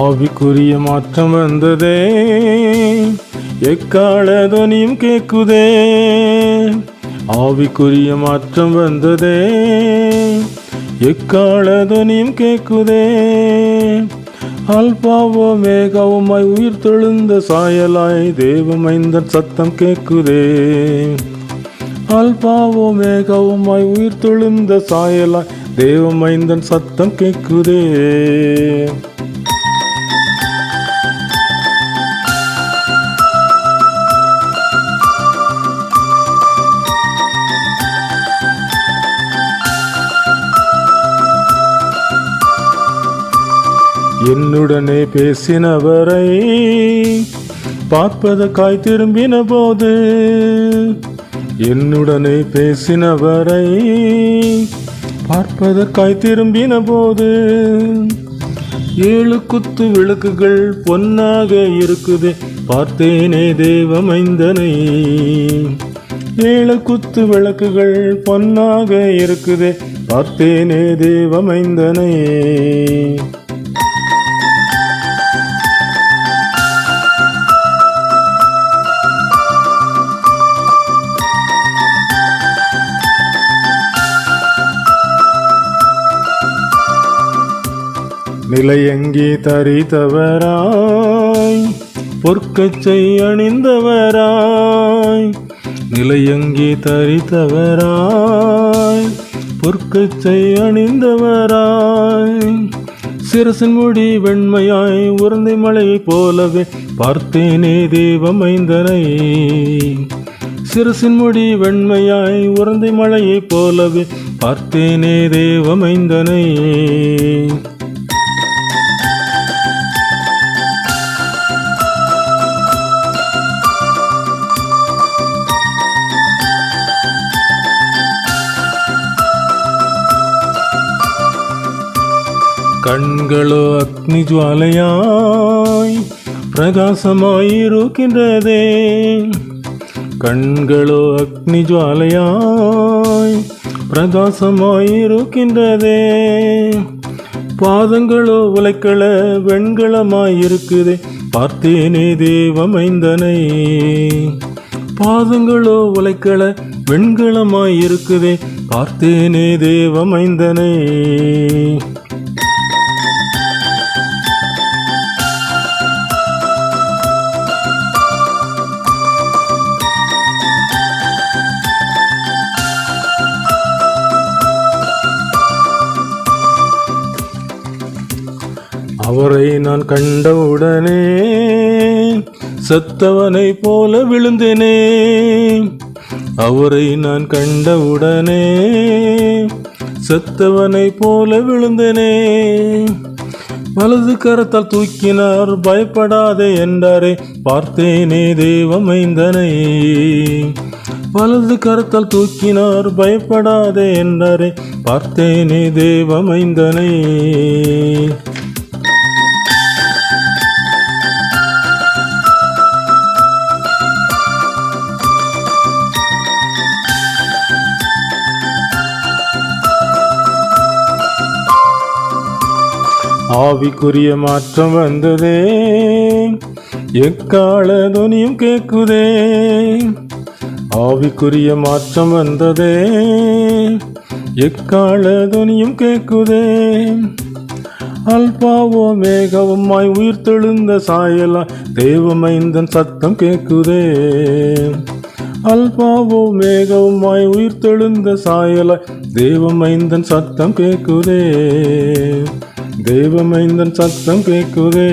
ஆவிக்குரிய மாற்றம் வந்ததே. எக்கால துணியும் கேக்குதே ஆவிக்குரிய மாற்றம் வந்ததே. எக்கால துணியும் கேக்குதே அல்பாவோ மேகவுமாய் உயிர் தெழுந்த சாயலாய் தேவமைந்தன் சத்தம் கேக்குதே அல்பாவோ மேகவுமாய் உயிர் தெழுந்த சாயலாய் தேவமைந்தன் சத்தம் கேக்குதே என்னுடனே பேசினவரை பார்ப்பதற்காய் திரும்பின போது என்னுடனே பேசினவரை பார்ப்பதற்காய் திரும்பின போது ஏழு குத்து விளக்குகள் பொன்னாக இருக்குதே பார்த்தேனே தேவமைந்தனை ஏழு குத்து விளக்குகள் பொன்னாக இருக்குதே பார்த்தேனே தேவமைந்தனை நிலையங்கி தரித்தவராய்? பொற்கச்சை அணிந்தவராய். நிலையங்கி தரித்தவராய்? பொற்கச்சை அணிந்தவராய். சிரசின் முடி வெண்மையாய் உருந்தை மலையை போலவே பார்த்தேனே தேவமைந்தனை. சிரசின் முடி வெண்மையாய் உறந்தை மலையைப் போலவே பார்த்தேனே தேவமைந்தனை. கண்களோ அக்னி ஜுவாலையாய் பிரகாசமாயிருக்கின்றதே. கண்களோ அக்னி ஜுவாலையாய் பிரகாசமாயிருக்கின்றதே. பாதங்களோ உலைக்கள வெண்கலமாயிருக்குதே. பார்த்தேனே தேவமைந்தனை. பாதங்களோ உலைக்கள வெண்கலமாயிருக்குதே. பார்த்தேனே தேவமைந்தனை. அவரை நான் கண்டவுடனே செத்தவனை போல விழுந்தேனே. அவரை நான் கண்டவுடனே செத்தவனை போல விழுந்தேனே. வலது கரத்தால் தூக்கினார் பயப்படாதே என்றாரே பார்த்தேனே தேவமைந்தனை வலது கரத்தால் தூக்கினார் பயப்படாதே என்றாரே பார்த்தேனே தேவமைந்தனை ஆவிக்குரிய மாற்றம் வந்ததே. எக்கால துணியும் கேக்குதே ஆவிக்குரிய மாற்றம் வந்ததே. எக்கால துணியும் கேக்குதே அல்பாவோ மேகவுமாய் உயிர் தெழுந்த சாயலா தேவமைந்தன் சத்தம் கேட்குதே. அல்பாவோ மேகவுமாய் உயிர் தெழுந்த சாயலா தேவமைந்தன் சத்தம் கேட்குதே. தேவமைந்தன் சத்தம் கேட்குதே.